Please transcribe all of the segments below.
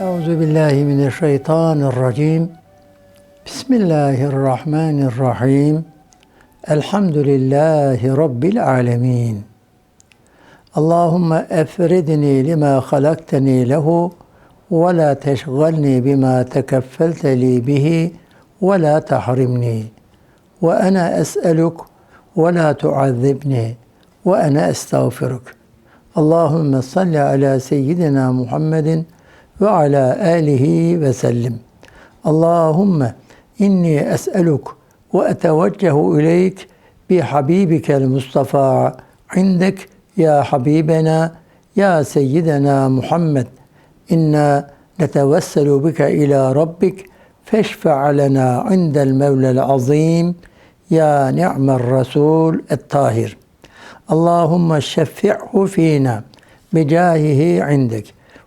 Euzu billahi mineşşeytanirracim. Bismillahirrahmanirrahim. Elhamdülillahi rabbil alamin. Allahümme efridni lima halakteni lehu ve la teşgalni bima tekeffelte li bihi ve la tahrimni. Ve ana es'eluk ve la tuazzibni ve ana estağfiruk. Allahümme salli ala seyyidina Muhammedin وعلى آله وسلم. اللهم إني أسألك وأتوجه إليك بحبيبك المصطفى. عندك يا حبيبنا يا سيدنا محمد. إنا نتوسل بك إلى ربك فاشفع لنا عند المولى العظيم يا نعم الرسول الطاهر. اللهم شفعه فينا بجاهه عندك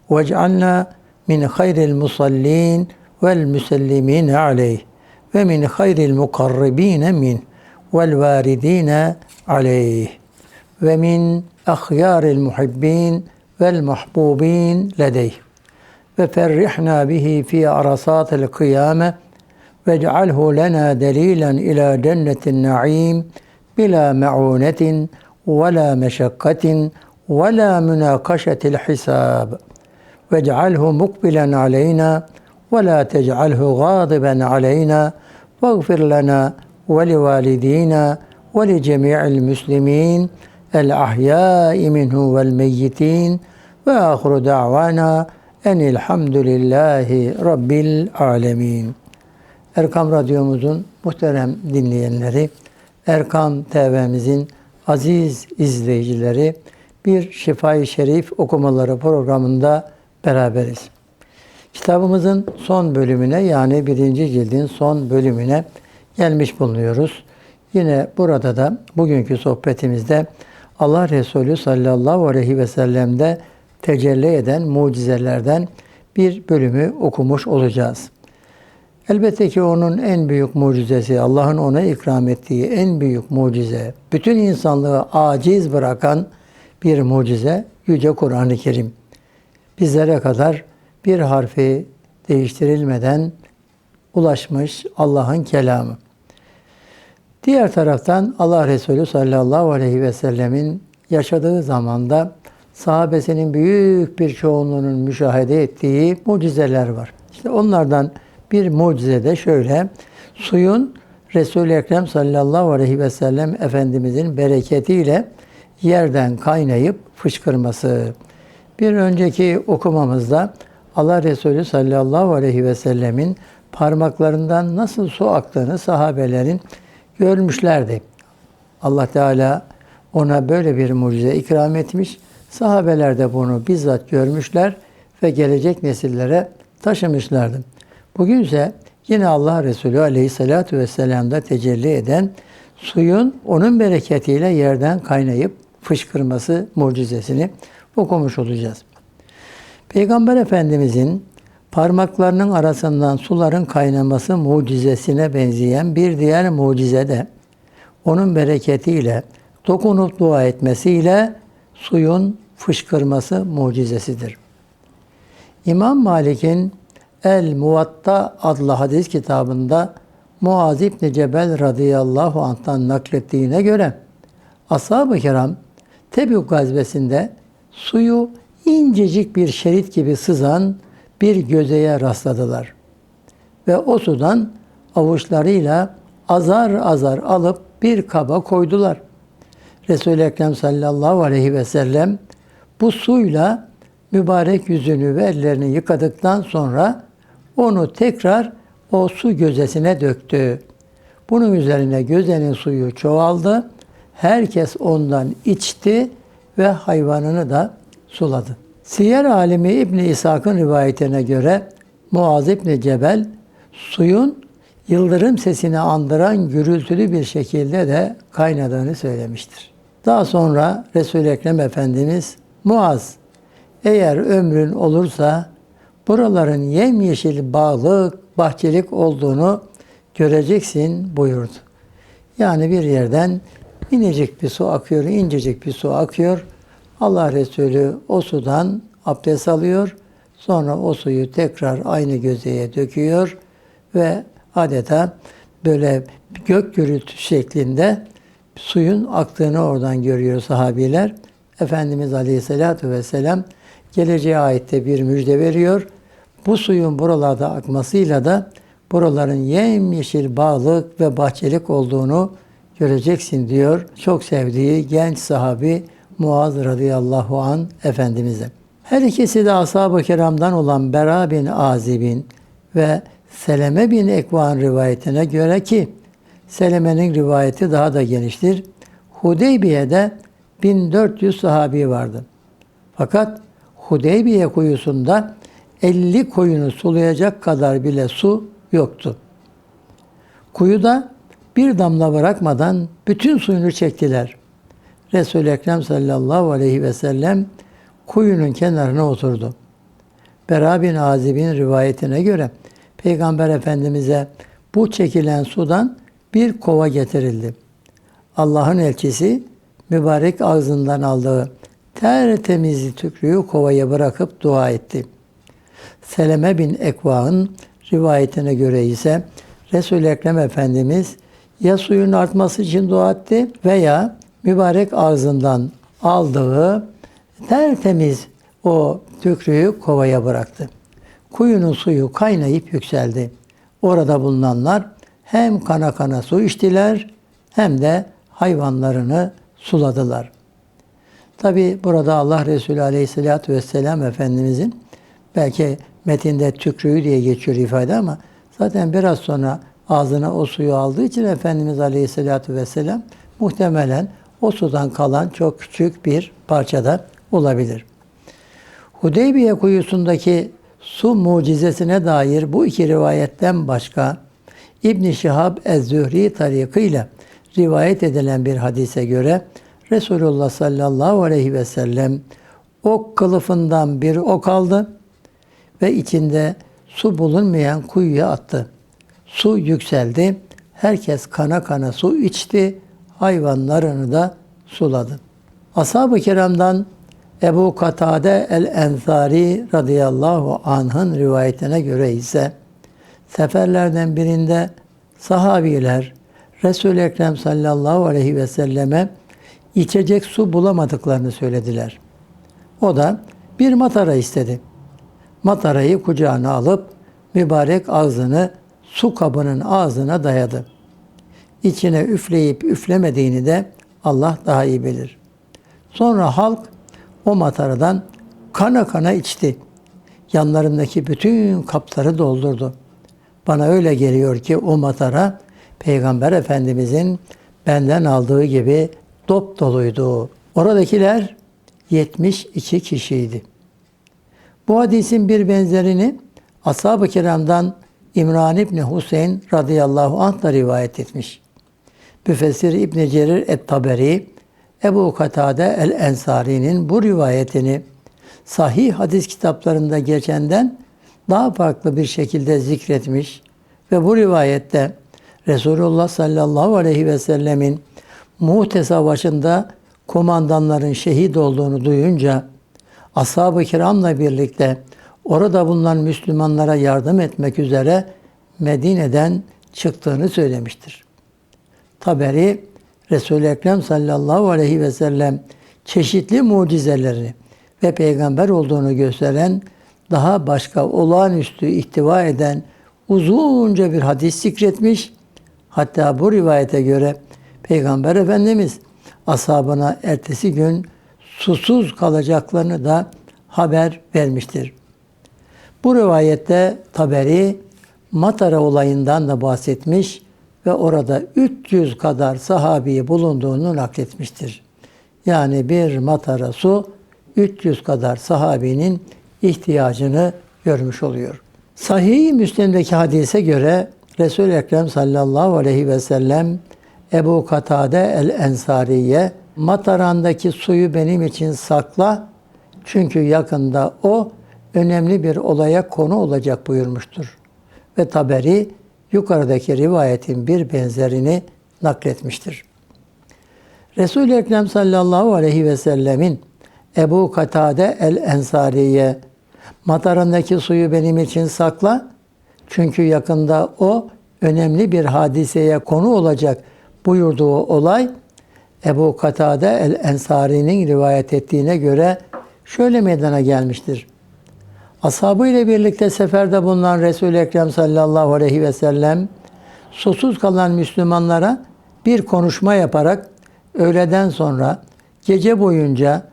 واجعلنا من خير المصلين والمسلمين عليه ومن خير المقربين منه والواردين عليه ومن أخيار المحبين والمحبوبين لديه. ففرحنا به في عرصات القيامة واجعله لنا دليلا إلى جنة النعيم بلا معونة ولا مشقة ولا مناقشة الحساب. ve cealhu mukbilen aleyna ve la tec'alhu gâdiben aleyna vaghfir lana ve li validina ve li cemi'il muslimin el ahyâi minhu vel meyyitin ve ahiru da'vana enilhamdülillahi rabbil alemin. Erkam Radyomuzun muhterem dinleyenleri, Erkam TV'mizin aziz izleyicileri, bir Şifa-i Şerif okumaları programında beraberiz. Kitabımızın son bölümüne yani birinci cildin son bölümüne gelmiş bulunuyoruz. Yine burada da bugünkü sohbetimizde Allah Resulü sallallahu aleyhi ve sellem'de tecelli eden mucizelerden bir bölümü okumuş olacağız. Elbette ki onun en büyük mucizesi, Allah'ın ona ikram ettiği en büyük mucize, bütün insanlığı aciz bırakan bir mucize Yüce Kur'an-ı Kerim. Bizlere kadar bir harfi değiştirilmeden ulaşmış Allah'ın kelamı. Diğer taraftan Allah Resulü sallallahu aleyhi ve sellemin yaşadığı zamanda sahabesinin büyük bir çoğunluğunun müşahede ettiği mucizeler var. İşte onlardan bir mucize de şöyle. Suyun Resul-i Ekrem sallallahu aleyhi ve sellem Efendimizin bereketiyle yerden kaynayıp fışkırması. Bir önceki okumamızda Allah Resulü sallallahu aleyhi ve sellemin parmaklarından nasıl su aktığını sahabelerin görmüşlerdi. Allah Teala ona böyle bir mucize ikram etmiş. Sahabeler de bunu bizzat görmüşler ve gelecek nesillere taşımışlardı. Bugünse yine Allah Resulü aleyhissalatu vesselam'da tecelli eden suyun onun bereketiyle yerden kaynayıp fışkırması mucizesini okumuş olacağız. Peygamber Efendimizin parmaklarının arasından suların kaynaması mucizesine benzeyen bir diğer mucize de onun bereketiyle dokunup dua etmesiyle suyun fışkırması mucizesidir. İmam Malik'in El Muvatta adlı hadis kitabında Muaz İbni Cebel radıyallahu anh'tan naklettiğine göre Ashab-ı kiram Tebük gazvesinde suyu incecik bir şerit gibi sızan bir gözeye rastladılar. Ve o sudan avuçlarıyla azar azar alıp bir kaba koydular. Resul-i Ekrem sallallahu aleyhi ve sellem bu suyla mübarek yüzünü ve ellerini yıkadıktan sonra onu tekrar o su gözesine döktü. Bunun üzerine gözenin suyu çoğaldı. Herkes ondan içti ve hayvanını da suladı. Siyer alimi İbni İshak'ın rivayetine göre Muaz İbni Cebel suyun yıldırım sesini andıran gürültülü bir şekilde de kaynadığını söylemiştir. Daha sonra Resul-i Ekrem Efendimiz Muaz eğer ömrün olursa buraların yemyeşil bağlık, bahçelik olduğunu göreceksin buyurdu. Yani bir yerden minicik bir su akıyor, incecik bir su akıyor. Allah Resulü o sudan abdest alıyor. Sonra o suyu tekrar aynı gözeye döküyor ve adeta böyle gök gürültü şeklinde suyun aktığını oradan görüyor sahabiler. Efendimiz Aleyhisselatü Vesselam geleceğe ait de bir müjde veriyor. Bu suyun buralarda akmasıyla da buraların yemyeşil bağlık ve bahçelik olduğunu göreceksin diyor. Çok sevdiği genç sahabi Muaz radıyallahu an Efendimiz'e. Her ikisi de ashab-ı kiramdan olan Bera bin Azib'in ve Seleme bin Ekvan rivayetine göre ki Seleme'nin rivayeti daha da geniştir. Hudeybiye'de 1400 sahabi vardı. Fakat Hudeybiye kuyusunda 50 koyunu sulayacak kadar bile su yoktu. Kuyuda bir damla bırakmadan bütün suyunu çektiler. Resul-i Ekrem sallallahu aleyhi ve sellem kuyunun kenarına oturdu. Bera bin Azib'in rivayetine göre Peygamber Efendimiz'e bu çekilen sudan bir kova getirildi. Allah'ın elçisi mübarek ağzından aldığı tertemiz tükrüğü kovaya bırakıp dua etti. Seleme bin Ekva'nın rivayetine göre ise Resul-i Ekrem Efendimiz ya suyun artması için dua etti veya mübarek ağzından aldığı tertemiz o tükrüğü kovaya bıraktı. Kuyunun suyu kaynayıp yükseldi. Orada bulunanlar hem kana kana su içtiler hem de hayvanlarını suladılar. Tabi burada Allah Resulü Aleyhisselatü Vesselam Efendimizin belki metinde tükrüğü diye geçiyor ifade ama zaten biraz sonra ağzına o suyu aldığı için Efendimiz Aleyhisselatü Vesselam muhtemelen o sudan kalan çok küçük bir parçada olabilir. Hudeybiye kuyusundaki su mucizesine dair bu iki rivayetten başka İbn Şihab Ez-Zühri tarikıyla rivayet edilen bir hadise göre Resulullah sallallahu aleyhi ve sellem ok kılıfından bir ok aldı ve içinde su bulunmayan kuyuya attı. Su yükseldi. Herkes kana kana su içti. Hayvanlarını da suladı. Ashab-ı kiramdan Ebu Katade el-Ensari radıyallahu anh'ın rivayetine göre ise seferlerden birinde sahabiler Resul-i Ekrem sallallahu aleyhi ve selleme içecek su bulamadıklarını söylediler. O da bir matara istedi. Matarayı kucağına alıp mübarek ağzını su kabının ağzına dayadı. İçine üfleyip üflemediğini de Allah daha iyi bilir. Sonra halk o mataradan kana kana içti. Yanlarındaki bütün kapları doldurdu. Bana öyle geliyor ki o matara Peygamber Efendimizin benden aldığı gibi dop doluydu. Oradakiler 72 kişiydi. Bu hadisin bir benzerini Ashab-ı Kiram'dan İmran İbni Hüseyin radıyallahu anh da rivayet etmiş. Müfessir İbni Cerir et-Taberi, Ebu Katade el-Ensari'nin bu rivayetini sahih hadis kitaplarında geçenden daha farklı bir şekilde zikretmiş ve bu rivayette Resulullah sallallahu aleyhi ve sellemin Mu'te Savaşı'nda komandanların şehit olduğunu duyunca ashab-ı kiramla birlikte orada bulunan Müslümanlara yardım etmek üzere Medine'den çıktığını söylemiştir. Taberi Resul-i Ekrem sallallahu aleyhi ve sellem çeşitli mucizelerini ve peygamber olduğunu gösteren daha başka olağanüstü ihtiva eden uzunca bir hadis zikretmiş. Hatta bu rivayete göre Peygamber Efendimiz ashabına ertesi gün susuz kalacaklarını da haber vermiştir. Bu rivayette Taberi Matara olayından da bahsetmiş ve orada 300 kadar sahabi bulunduğunu nakletmiştir. Yani bir matara su 300 kadar sahabinin ihtiyacını görmüş oluyor. Sahih-i Müslim'deki hadise göre Resul-i Ekrem sallallahu aleyhi ve sellem Ebu Katade el-Ensari'ye matarandaki suyu benim için sakla çünkü yakında o önemli bir olaya konu olacak buyurmuştur. Ve Taberi yukarıdaki rivayetin bir benzerini nakletmiştir. Resul-i Ekrem sallallahu aleyhi ve sellemin Ebu Katade el-Ensari'ye Matarındaki suyu benim için sakla. Çünkü yakında o önemli bir hadiseye konu olacak buyurduğu olay Ebu Katade el-Ensari'nin rivayet ettiğine göre şöyle meydana gelmiştir. Ashabı ile birlikte seferde bulunan Resul-i Ekrem sallallahu aleyhi ve sellem susuz kalan Müslümanlara bir konuşma yaparak öğleden sonra gece boyunca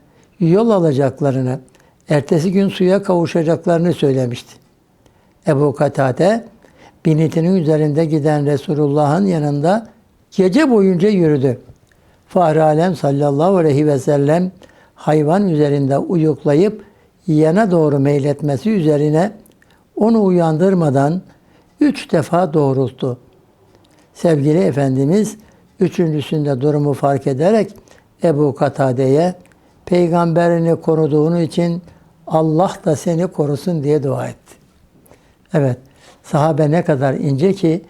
yol alacaklarını, ertesi gün suya kavuşacaklarını söylemişti. Ebu Katade binitinin üzerinde giden Resulullah'ın yanında gece boyunca yürüdü. Fahri Alem sallallahu aleyhi ve sellem hayvan üzerinde uyuklayıp yana doğru meyletmesi üzerine onu uyandırmadan üç defa doğrulttu. Sevgili Efendimiz üçüncüsünde durumu fark ederek Ebu Katade'ye peygamberini koruduğun için Allah da seni korusun diye dua etti. Evet, sahabe ne kadar ince ki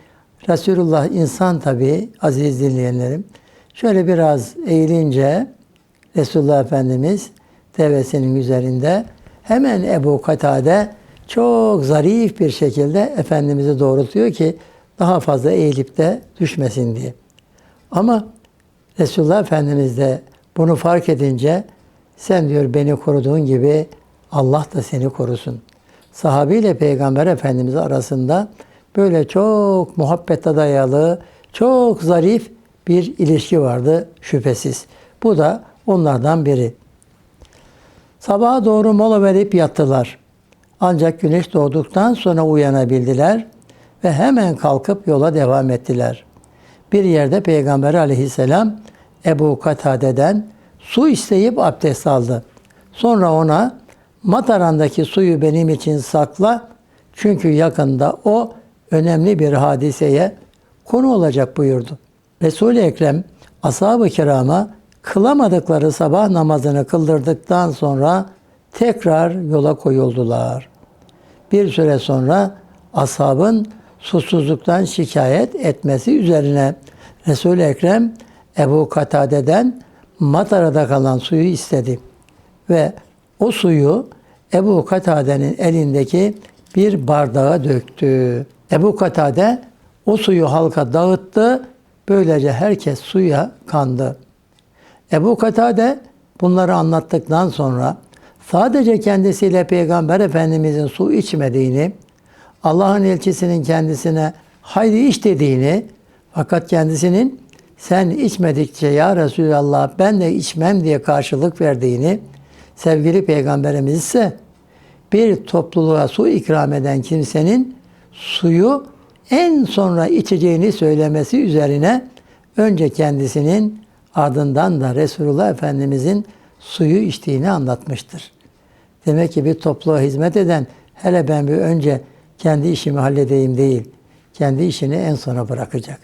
Resulullah insan tabi aziz dinleyenlerim. Şöyle biraz eğilince Resulullah Efendimiz devesinin üzerinde hemen Ebu Katade çok zarif bir şekilde Efendimiz'i doğrultuyor ki daha fazla eğilip de düşmesin diye. Ama Resulullah Efendimiz de bunu fark edince sen diyor beni koruduğun gibi Allah da seni korusun. Sahabi ile Peygamber Efendimiz arasında böyle çok muhabbete dayalı, çok zarif bir ilişki vardı şüphesiz. Bu da onlardan biri. Sabaha doğru mola verip yattılar. Ancak güneş doğduktan sonra uyanabildiler ve hemen kalkıp yola devam ettiler. Bir yerde Peygamber aleyhisselam Ebu Katade'den su isteyip abdest aldı. Sonra ona Matarandaki suyu benim için sakla çünkü yakında o önemli bir hadiseye konu olacak buyurdu. Resul-i Ekrem ashab-ı kirama kılamadıkları sabah namazını kıldırdıktan sonra tekrar yola koyuldular. Bir süre sonra ashabın susuzluktan şikayet etmesi üzerine Resul-i Ekrem Ebu Katade'den Matara'da kalan suyu istedi. Ve o suyu Ebu Katade'nin elindeki bir bardağa döktü. Ebu Katade o suyu halka dağıttı. Böylece herkes suya kandı. Ebu Katade bunları anlattıktan sonra sadece kendisiyle Peygamber Efendimizin su içmediğini, Allah'ın elçisinin kendisine haydi iç dediğini fakat kendisinin sen içmedikçe ya Resulallah ben de içmem diye karşılık verdiğini, sevgili Peygamberimiz ise bir topluluğa su ikram eden kimsenin suyu en sonra içeceğini söylemesi üzerine önce kendisinin ardından da Resulullah Efendimizin suyu içtiğini anlatmıştır. Demek ki bir topluluğa hizmet eden hele ben bir önce kendi işimi halledeyim değil, kendi işini en sona bırakacak.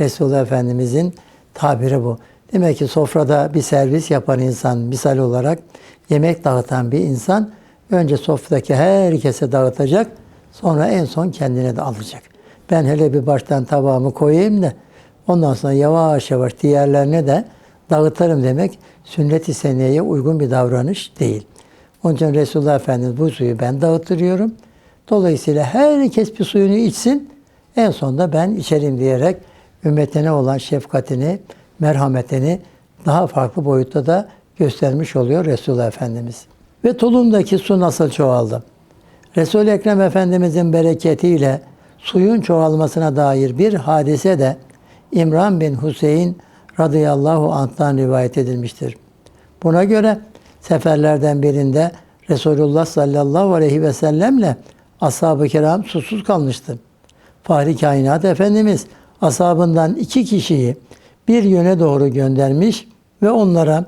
Resulullah Efendimizin tabiri bu. Demek ki sofrada bir servis yapan insan misal olarak yemek dağıtan bir insan önce sofradaki herkese dağıtacak sonra en son kendine de alacak. Ben hele bir baştan tabağımı koyayım da ondan sonra yavaş yavaş diğerlerine de dağıtırım demek sünnet-i seniyeye uygun bir davranış değil. Onun için Resulullah Efendimiz bu suyu ben dağıtırıyorum. Dolayısıyla herkes bir suyunu içsin. En sonunda ben içerim diyerek ümmetine olan şefkatini, merhametini daha farklı boyutta da göstermiş oluyor Resulullah Efendimiz. Ve tulumdaki su nasıl çoğaldı? Resul-i Ekrem Efendimizin bereketiyle suyun çoğalmasına dair bir hadise de İmran bin Hüseyin radıyallahu anh'tan rivayet edilmiştir. Buna göre seferlerden birinde Resulullah sallallahu aleyhi ve sellemle ashab-ı kiram susuz kalmıştı. Fahri kainat Efendimiz ashabından iki kişiyi bir yöne doğru göndermiş ve onlara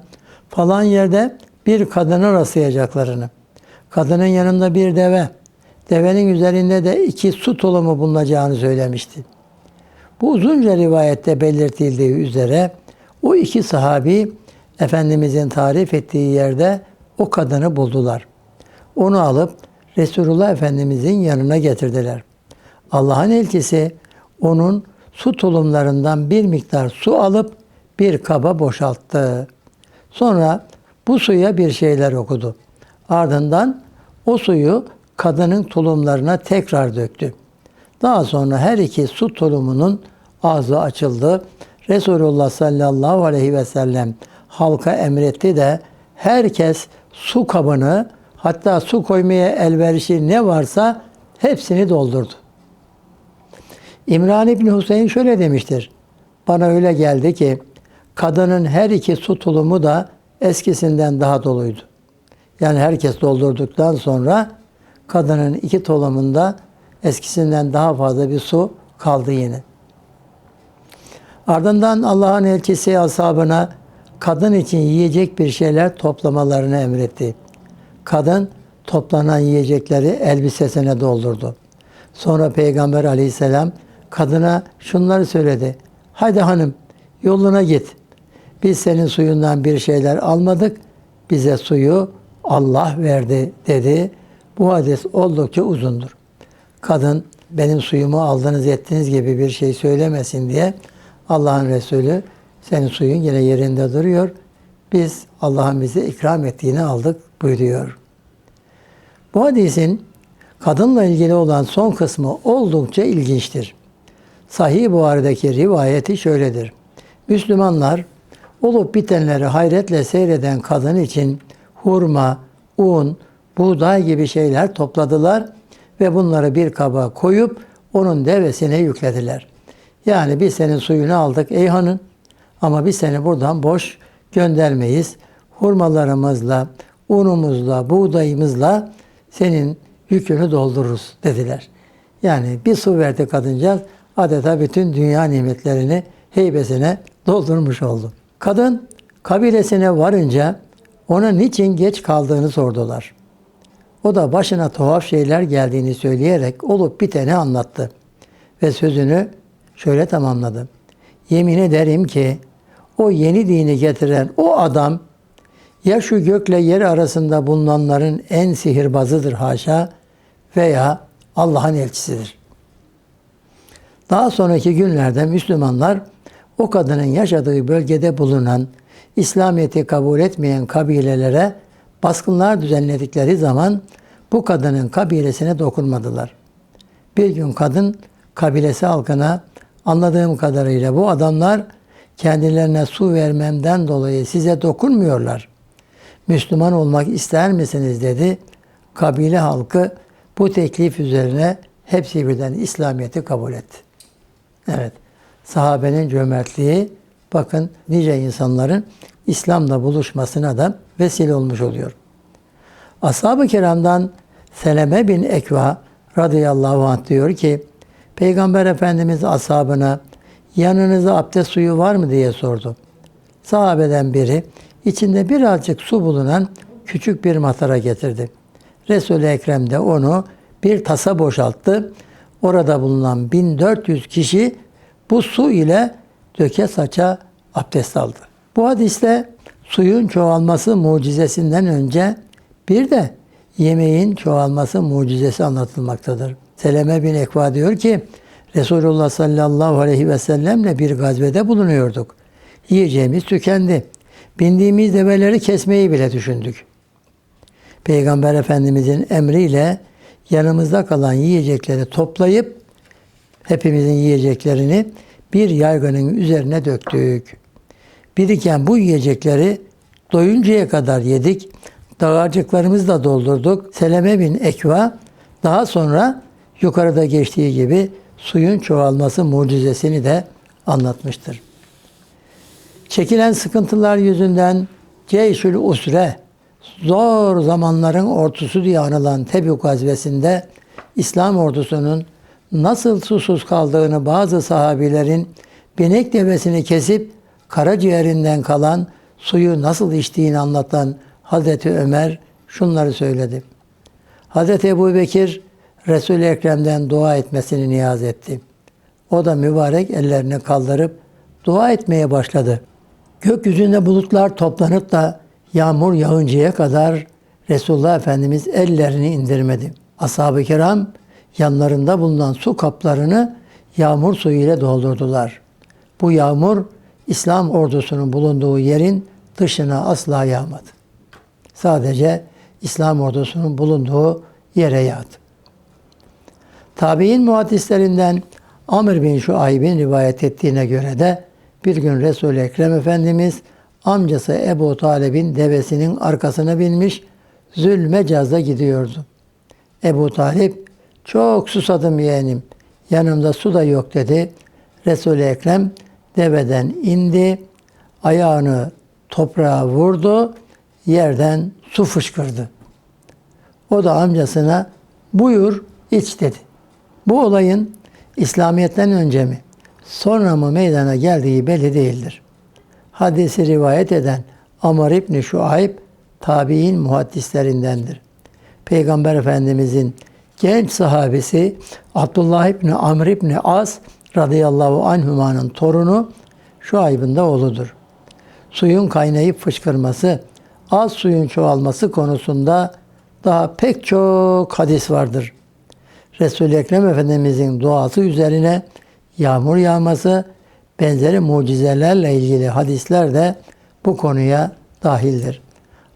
falan yerde bir kadına rastlayacaklarını, kadının yanında bir deve, devenin üzerinde de iki su tulumu bulunacağını söylemişti. Bu uzunca rivayette belirtildiği üzere o iki sahabi Efendimizin tarif ettiği yerde o kadını buldular. Onu alıp Resulullah Efendimizin yanına getirdiler. Allah'ın elçisi onun su tulumlarından bir miktar su alıp bir kaba boşalttı. Sonra bu suya bir şeyler okudu. Ardından o suyu kadının tulumlarına tekrar döktü. Daha sonra her iki su tulumunun ağzı açıldı. Resulullah sallallahu aleyhi ve sellem halka emretti de herkes su kabını hatta su koymaya elverişi ne varsa hepsini doldurdu. İmran İbni Hüseyin şöyle demiştir. Bana öyle geldi ki kadının her iki su tulumu da eskisinden daha doluydu. Yani herkes doldurduktan sonra kadının iki tulumunda eskisinden daha fazla bir su kaldı yine. Ardından Allah'ın elçisi ashabına kadın için yiyecek bir şeyler toplamalarını emretti. Kadın toplanan yiyecekleri elbisesine doldurdu. Sonra Peygamber aleyhisselam kadına şunları söyledi. Haydi hanım yoluna git. Biz senin suyundan bir şeyler almadık. Bize suyu Allah verdi dedi. Bu hadis oldukça uzundur. Kadın benim suyumu aldınız ettiniz gibi bir şey söylemesin diye Allah'ın Resulü senin suyun yine yerinde duruyor. Biz Allah'ın bize ikram ettiğini aldık buyuruyor. Bu hadisin kadınla ilgili olan son kısmı oldukça ilginçtir. Sahih Buhari'deki rivayeti şöyledir. Müslümanlar olup bitenleri hayretle seyreden kadın için hurma, un, buğday gibi şeyler topladılar ve bunları bir kaba koyup onun devesine yüklediler. Yani biz senin suyunu aldık ey hanım ama biz seni buradan boş göndermeyiz. Hurmalarımızla, unumuzla, buğdayımızla senin yükünü doldururuz dediler. Yani bir su verdi kadıncağız adeta bütün dünya nimetlerini heybesine doldurmuş oldu. Kadın kabilesine varınca ona niçin geç kaldığını sordular. O da başına tuhaf şeyler geldiğini söyleyerek olup biteni anlattı. Ve sözünü şöyle tamamladı. Yemin ederim ki o yeni dini getiren o adam ya şu gökle yer arasında bulunanların en sihirbazıdır haşa veya Allah'ın elçisidir. Daha sonraki günlerde Müslümanlar o kadının yaşadığı bölgede bulunan İslamiyet'i kabul etmeyen kabilelere baskınlar düzenledikleri zaman bu kadının kabilesine dokunmadılar. Bir gün kadın kabilesi halkına anladığım kadarıyla bu adamlar kendilerine su vermemden dolayı size dokunmuyorlar. Müslüman olmak ister misiniz dedi. Kabile halkı bu teklif üzerine hepsi birden İslamiyet'i kabul etti. Evet, sahabenin cömertliği bakın nice insanların İslam'la buluşmasına da vesile olmuş oluyor. Ashab-ı kiramdan Seleme bin Ekva radıyallahu anh diyor ki, Peygamber Efendimiz ashabına yanınızda abdest suyu var mı diye sordu. Sahabeden biri içinde birazcık su bulunan küçük bir matara getirdi. Resul-i Ekrem de onu bir tasa boşalttı. Orada bulunan 1400 kişi bu su ile döke saça abdest aldı. Bu hadiste suyun çoğalması mucizesinden önce bir de yemeğin çoğalması mucizesi anlatılmaktadır. Seleme bin Ekva diyor ki Resulullah sallallahu aleyhi ve sellemle bir gazvede bulunuyorduk. Yiyeceğimiz tükendi. Bindiğimiz develeri kesmeyi bile düşündük. Peygamber Efendimizin emriyle yanımızda kalan yiyecekleri toplayıp hepimizin yiyeceklerini bir yaygının üzerine döktük. Biriken bu yiyecekleri doyuncaya kadar yedik. Dağarcıklarımızı da doldurduk. Seleme bin Ekva daha sonra yukarıda geçtiği gibi suyun çoğalması mucizesini de anlatmıştır. Çekilen sıkıntılar yüzünden Ceyşül Usre zor zamanların ortusu diye anılan Tebük gazvesinde İslam ordusunun nasıl susuz kaldığını bazı sahabilerin binek devesini kesip karaciğerinden kalan suyu nasıl içtiğini anlatan Hazreti Ömer şunları söyledi. Hazreti Ebu Bekir Resul-i Ekrem'den dua etmesini niyaz etti. O da mübarek ellerini kaldırıp dua etmeye başladı. Gökyüzünde bulutlar toplanıp da yağmur yağıncaya kadar Resulullah Efendimiz ellerini indirmedi. Ashab-ı kiram yanlarında bulunan su kaplarını yağmur suyu ile doldurdular. Bu yağmur İslam ordusunun bulunduğu yerin dışına asla yağmadı. Sadece İslam ordusunun bulunduğu yere yağdı. Tabi'in muhaddislerinden Amr bin Şuayb'in rivayet ettiğine göre de bir gün Resul-i Ekrem Efendimiz amcası Ebu Talib'in devesinin arkasına binmiş Zülmecaz'a gidiyordu. Ebu Talip çok susadım yeğenim yanımda su da yok dedi. Resul-i Ekrem deveden indi ayağını toprağa vurdu yerden su fışkırdı. O da amcasına buyur iç dedi. Bu olayın İslamiyet'ten önce mi sonra mı meydana geldiği belli değildir. Hadisi rivayet eden Amr İbni Şuayb tabi'in muhaddislerindendir. Peygamber Efendimizin genç sahabesi Abdullah İbni Amr İbni As radıyallahu anhümanın torunu Şuayb'ın da oğludur. Suyun kaynayıp fışkırması, az suyun çoğalması konusunda daha pek çok hadis vardır. Resul-i Ekrem Efendimizin duası üzerine yağmur yağması, benzeri mucizelerle ilgili hadisler de bu konuya dahildir.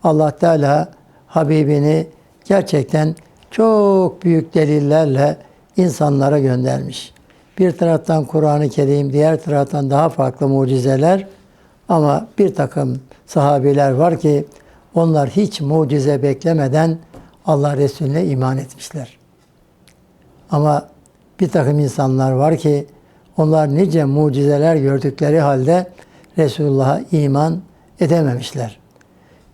Allah Teala Habibini gerçekten çok büyük delillerle insanlara göndermiş. Bir taraftan Kur'an-ı Kerim, diğer taraftan daha farklı mucizeler ama bir takım sahabiler var ki onlar hiç mucize beklemeden Allah Resulüne iman etmişler. Ama bir takım insanlar var ki onlar nice mucizeler gördükleri halde Resulullah'a iman edememişler.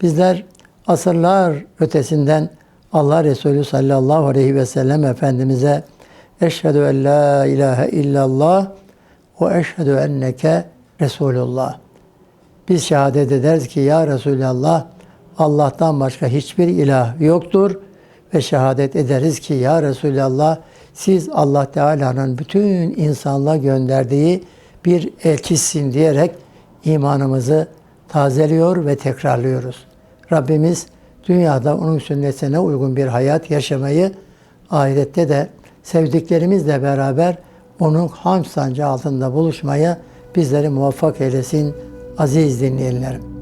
Bizler asırlar ötesinden Allah Resulü sallallahu aleyhi ve sellem Efendimiz'e Eşhedü en la ilahe illallah ve eşhedü enneke Resulullah. Biz şehadet ederiz ki ya Resulallah Allah'tan başka hiçbir ilah yoktur ve şehadet ederiz ki ya Resulallah siz Allah Teala'nın bütün insanlığa gönderdiği bir elçisin diyerek imanımızı tazeliyor ve tekrarlıyoruz. Rabbimiz dünyada onun sünnetine uygun bir hayat yaşamayı, ahirette de sevdiklerimizle beraber onun ham sancı altında buluşmaya bizleri muvaffak eylesin aziz dinleyenlerim.